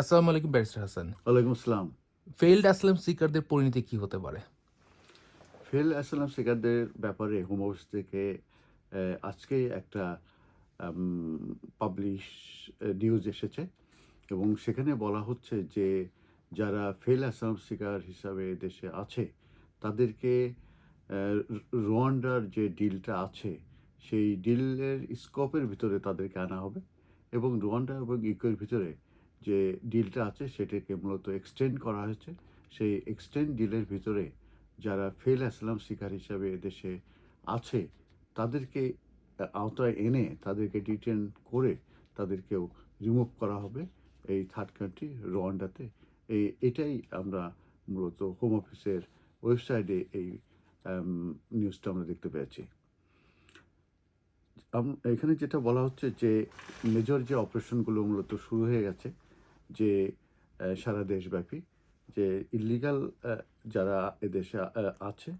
আসসালামু আলাইকুম ব্যারিস্টার হাসান। ওয়ালাইকুম আসসালাম। ফেইল্ড আসলাম সিকারদের পরিণতি কি হতে পারে? ফেল আসসালাম শিকারদের ব্যাপারে হোম অফিস থেকে আজকে একটা পাবলিশ নিউজ এসেছে এবং সেখানে বলা হচ্ছে যে যারা ফেল আসসালাম শিকার হিসাবে দেশে আছে তাদেরকে রোয়ান্ডার যে ডিলটা আছে সেই ডিলের স্কোপের ভিতরে তাদেরকে আনা হবে এবং রোয়ান্ডা এবং ইউকের ভিতরে যে ডিলটা আছে সেটাকে মূলত এক্সটেন্ড করা হয়েছে। সেই এক্সটেন্ড ডিলের ভিতরে যারা ফেল আসলাম শিকার হিসাবে এদেশে আছে, তাদেরকে আওতায় এনে তাদেরকে ডিটেন করে তাদেরকেও রিমুভ করা হবে এই থার্ড কান্ট্রি রোয়ান্ডাতে এই, এটাই আমরা মূলত হোম অফিসের ওয়েবসাইটে এই নিউজটা আমরা দেখতে পেয়েছি। এখানে যেটা বলা হচ্ছে যে মেজর যে অপারেশনগুলো মূলত শুরু হয়ে গেছে যে সারা দেশব্যাপী যে ইলিগাল যারা এদেশে আছে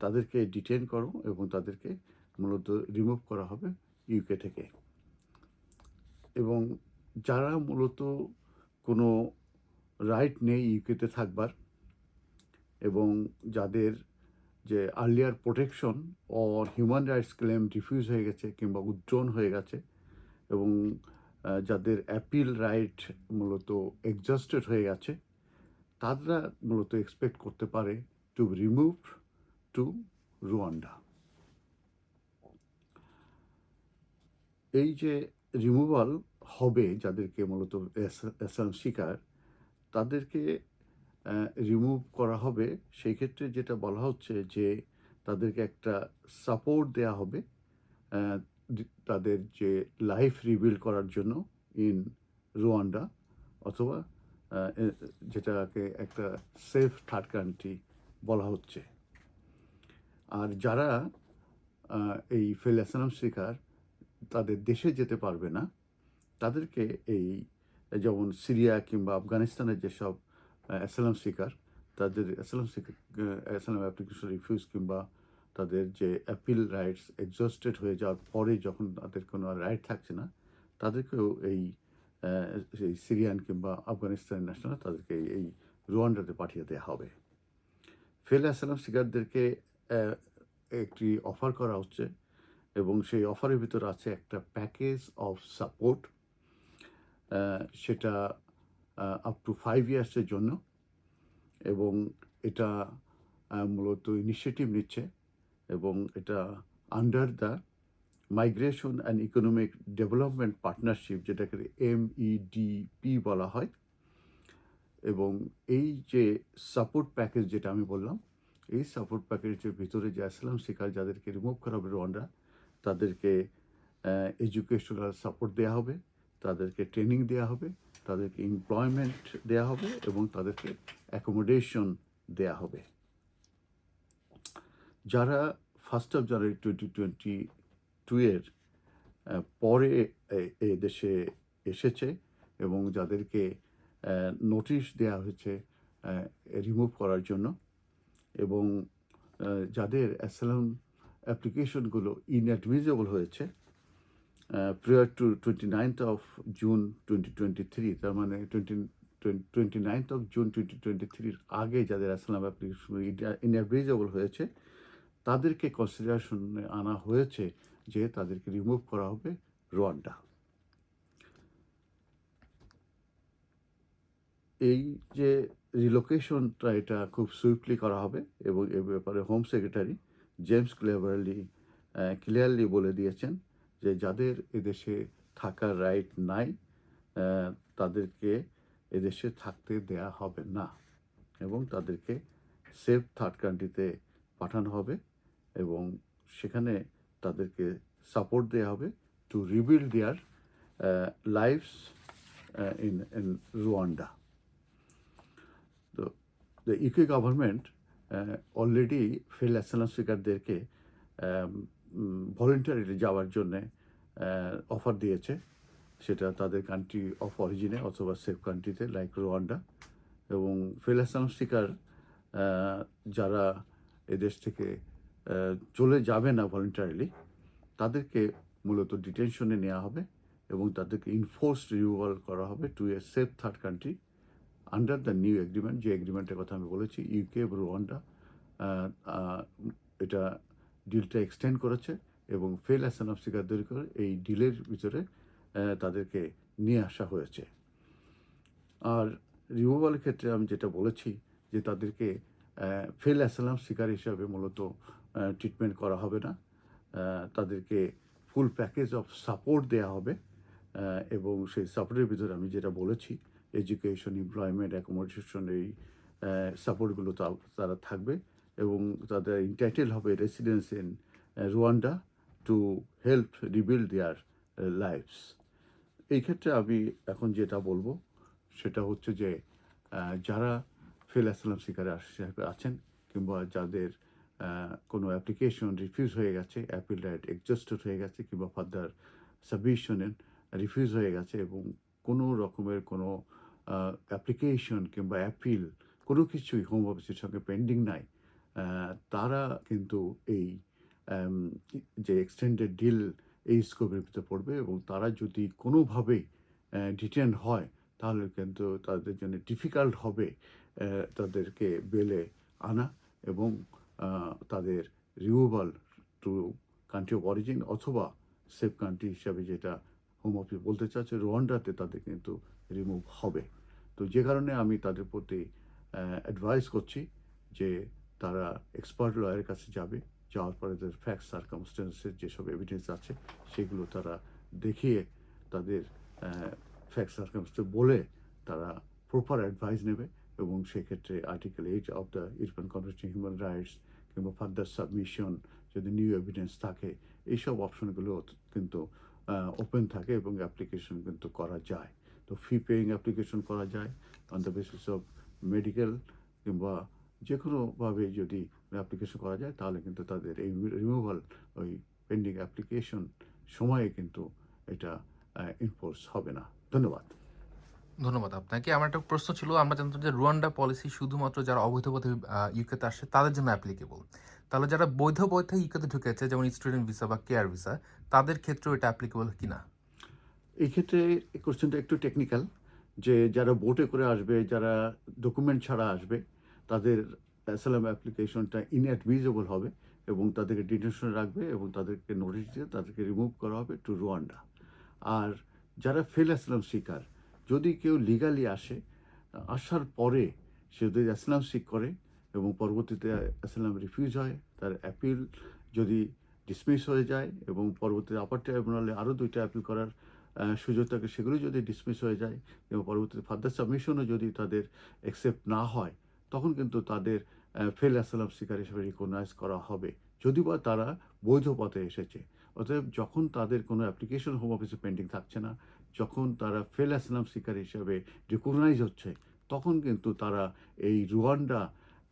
তাদেরকে ডিটেন করো এবং তাদেরকে মূলত রিমুভ করা হবে ইউকে থেকে। এবং যারা মূলত কোনো রাইট নেই ইউকেতে থাকবার এবং যাদের যে earlier protection or human rights claim refuse হয়ে গেছে কিংবা উজ্জ্বল হয়ে গেছে এবং যাদের অ্যাপিল রাইট মূলত এক্সস্টেড হয়ে গেছে, তারা মূলত এক্সপেক্ট করতে পারে টু রিমুভ টু রুয়ান্ডা এই যে রিমুভাল হবে যাদেরকে মূলত শিকার, তাদেরকে রিমুভ করা হবে। সেই ক্ষেত্রে যেটা বলা হচ্ছে যে তাদেরকে একটা সাপোর্ট দেয়া হবে তাদের যে লাইফ রিবিল্ড করার জন্য ইন রুয়ান্ডা অথবা যেটাকে একটা সেফ থার্ড কান্ট্রি বলা হচ্ছে। আর যারা এই ফেল অ্যাসালাম শিকার তাদের দেশে যেতে পারবে না, তাদেরকে এই যেমন সিরিয়া কিংবা আফগানিস্তানের যেসব অ্যাসালাম শিকার তাদের অ্যাসালাম শিকার অ্যাসালাম অ্যাপ্লিকেশন রিফিউজ কিংবা তাদের যে অ্যাপিল রাইটস এক্সস্টেড হয়ে যাওয়ার পরে যখন তাদের কোনো রাইট থাকছে না, তাদেরকেও এই সেই সিরিয়ান কিংবা আফগানিস্তান ন্যাশনাল তাদেরকে এই রুয়ান্ডাতে পাঠিয়ে দেওয়া হবে। ফেল অ্যাসালাম শিকারদেরকে একটি অফার করা হচ্ছে এবং সেই অফারের ভিতর আছে একটা প্যাকেজ অফ সাপোর্ট সেটা আপ টু ফাইভ ইয়ার্সের জন্য এবং এটা মূলত ইনিশিয়েটিভ নিচ্ছে। এবং এটা under the migration and economic development partnership যেটাকে এম এমইডিপি বলা হয়, এবং এই যে সাপোর্ট প্যাকেজ যেটা আমি বললাম, এই সাপোর্ট প্যাকেজের ভিতরে যে আসলাম শিকার যাদেরকে রিমুভ করা হবে রোয়ান্ডা তাদেরকে এডুকেশনাল সাপোর্ট দেওয়া হবে, তাদেরকে ট্রেনিং দেওয়া হবে, তাদেরকে এমপ্লয়মেন্ট দেওয়া হবে এবং তাদেরকে অ্যাকোমোডেশন দেওয়া হবে। যারা first of January twenty twenty two এর পরে এ- দেশে এসেছে এবং যাদেরকে নোটিশ দেওয়া হয়েছে রিমুভ করার জন্য এবং যাদের অ্যাসালাম অ্যাপ্লিকেশনগুলো ইনঅ্যাডমিজেবল হয়েছে prior to twenty ninth of June twenty twenty three তার মানে twenty twenty ninth of June twenty twenty থ্রির আগে যাদের অ্যাসালাম অ্যাপ্লিকেশন ইনঅ্যাডমিজেবল হয়েছে তাদেরকে কনসিডারেশনে আনা হয়েছে যে তাদেরকে রিমুভ করা হবে রোয়ান্ডা। এই যে রিলোকেশনটা এটা খুব সুইফটলি করা হবে এবং এ ব্যাপারে home secretary James Cleverly clearly বলে দিয়েছেন যে যাদের এদেশে থাকার রাইট নাই তাদেরকে এদেশে থাকতে দেয়া হবে না এবং তাদেরকে সেফ থার্ড কান্ট্রিতে পাঠানো হবে। এবং সেখানে তাদেরকে সাপোর্ট দেওয়া হবে to rebuild their lives in in Rwanda তো the UK government already fail asylum স্পিকারদেরকে voluntarily যাওয়ার জন্যে অফার দিয়েছে। সেটা তাদের কান্ট্রি অফ অরিজিনে অথবা সেফ কান্ট্রিতে লাইক রোয়ান্ডা এবং ফেল অ্যাসালাম স্পিকার যারা এদেশ থেকে চলে যাবে না ভলেন্টারিলি তাদেরকে মূলত ডিটেনশনে নেওয়া হবে এবং তাদেরকে ইনফোর্সড রিমুভাল করা হবে to a safe third country under the new agreement যে এগ্রিমেন্টের কথা আমি বলেছি ইউকে রোয়ান্ডা এটা ডিলটা এক্সটেন্ড করেছে এবং ফেল অ্যাসানাম শিকারদের করে এই ডিলের ভিতরে তাদেরকে নিয়ে আসা হয়েছে। আর রিমুভালের ক্ষেত্রে আমি যেটা বলেছি, যে তাদেরকে ফেল অ্যাসালাম শিকার হিসাবে মূলত ট্রিটমেন্ট করা হবে না। তাদেরকে ফুল প্যাকেজ অফ সাপোর্ট দেওয়া হবে। এবং সেই সাপোর্টের ভিতরে আমি যেটা বলেছি এডুকেশন এমপ্লয়মেন্ট অ্যাকোমোডেশন এই সাপোর্টগুলো তারা থাকবে। এবং তাদের ইন্টাইটেল হবে residence in Rwanda to help rebuild their lives এই ক্ষেত্রে আমি এখন যেটা বলব, সেটা হচ্ছে যে যারা ফেল অ্যাসালাম শিকারে আস- আছেন কিংবা যাদের কোনো অ্যাপ্লিকেশন রিফিউজ হয়ে গেছে অ্যাপিল রাইট এক্সস্টেড হয়ে গেছে কিংবা ফার্দার সাবমিশনের রিফিউজ হয়ে গেছে এবং কোনো রকমের কোনো অ্যাপ্লিকেশন কিংবা অ্যাপিল কোনো কিছুই হোম অফিসের সঙ্গে পেন্ডিং নাই তারা কিন্তু এই যে এক্সটেন্ডেড ডিল এই স্কোপের ভিতরে পড়বে এবং তারা যদি কোনোভাবেই ডিটেন হয় তাহলে কিন্তু তাদের জন্য ডিফিকাল্ট হবে তাদেরকে বেলে আনা এবং তাদের removal to country of origin অথবা সেফ কান্ট্রি হিসাবে যেটা হোম অফিস বলতে চাচ্ছে রোয়ান্ডাতে তাদের কিন্তু রিমুভ হবে। তো যে কারণে আমি তাদের প্রতি অ্যাডভাইস করছি যে তারা এক্সপার্ট লয়ারের কাছে যাবে। যাওয়ার পরে তাদের ফ্যাক্ট সার্কামস্টেন্সের যেসব এভিডেন্স আছে, সেগুলো তারা দেখিয়ে তাদের ফ্যাক্ট সার্কামস্টেন্স বলে তারা প্রপার অ্যাডভাইস নেবে। এবং সেক্ষেত্রে article eight of the European convention human rights কিংবা ফার্দার সাবমিশন যদি নিউ এভিডেন্স থাকে এইসব অপশনগুলো কিন্তু ওপেন থাকে এবং অ্যাপ্লিকেশন কিন্তু করা যায়। তো ফি পেইং অ্যাপ্লিকেশন করা যায় on the basis of medical কিংবা যে কোনোভাবে যদি অ্যাপ্লিকেশন করা যায়, তাহলে কিন্তু তাদের এই রিমুভাল ওই পেন্ডিং অ্যাপ্লিকেশন সময়ে কিন্তু এটা ইনফোর্স হবে না। ধন্যবাদ। ধন্যবাদ আপনাকে। আমার একটা প্রশ্ন ছিল, আমরা জানতাম যে রুয়ান্ডা পলিসি শুধুমাত্র যারা অবৈধ পথে ইউকেতে আসে, তাদের জন্য অ্যাপ্লিকেবল তাহলে যারা বৈধ পথে ইউকেতে ঢুকেছে, যেমন স্টুডেন্ট ভিসা বা কেয়ার ভিসা তাদের ক্ষেত্রেও এটা অ্যাপ্লিকেবল কিনা? এই ক্ষেত্রে কোশ্চেনটা একটু টেকনিক্যাল যে যারা বোটে করে আসবে, যারা ডকুমেন্ট ছাড়া আসবে, তাদের অ্যাসালাম অ্যাপ্লিকেশনটা ইনঅ্যাডমিজেবল হবে এবং তাদেরকে ডিটেনশনে রাখবে এবং তাদেরকে নোটিশ দিয়ে তাদেরকে রিমুভ করা হবে টু রুয়ান্ডা আর যারা ফেল অ্যাসলাম শিকার যদি কেউ লিগালি আসে, আসার পরে সে যদি অ্যাসলাম শিক করে এবং পরবর্তীতে অ্যাসলাম রিফিউজ হয়, তার অ্যাপিল যদি ডিসমিস হয়ে যায় এবং পরবর্তীতে আপার ট্রাইব্যুনালে আরও দুইটা অ্যাপিল করার সুযোগ থাকে, সেগুলো যদি ডিসমিস হয়ে যায় এবং পরবর্তীতে ফার্দার সাবমিশনও যদি তাদের অ্যাকসেপ্ট না হয়, তখন কিন্তু তাদের ফেল অ্যাসালাম শিকার হিসেবে রিকগনাইজ করা হবে। যদিও বা তারা বৈধ পথে এসেছে, অতএব যখন তাদের কোনো অ্যাপ্লিকেশন হোম অফিসে পেন্ডিং থাকছে না যখন তারা ফেল আসলাম শিকার হিসাবে রেকগনাইজ হচ্ছে, তখন কিন্তু তারা এই রুয়ান্ডা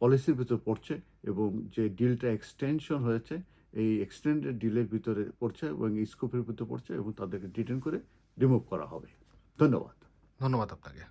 পলিসির ভিতর পড়ছে এবং যে ডিলটা এক্সটেনশন হয়েছে, এই এক্সটেন্ডেড ডিলের ভিতরে পড়ছে এবং স্কোপের ভিতরে পড়ছে এবং তাদেরকে ডিটেন করে রিমুভ করা হবে। ধন্যবাদ। ধন্যবাদ আপনাকে।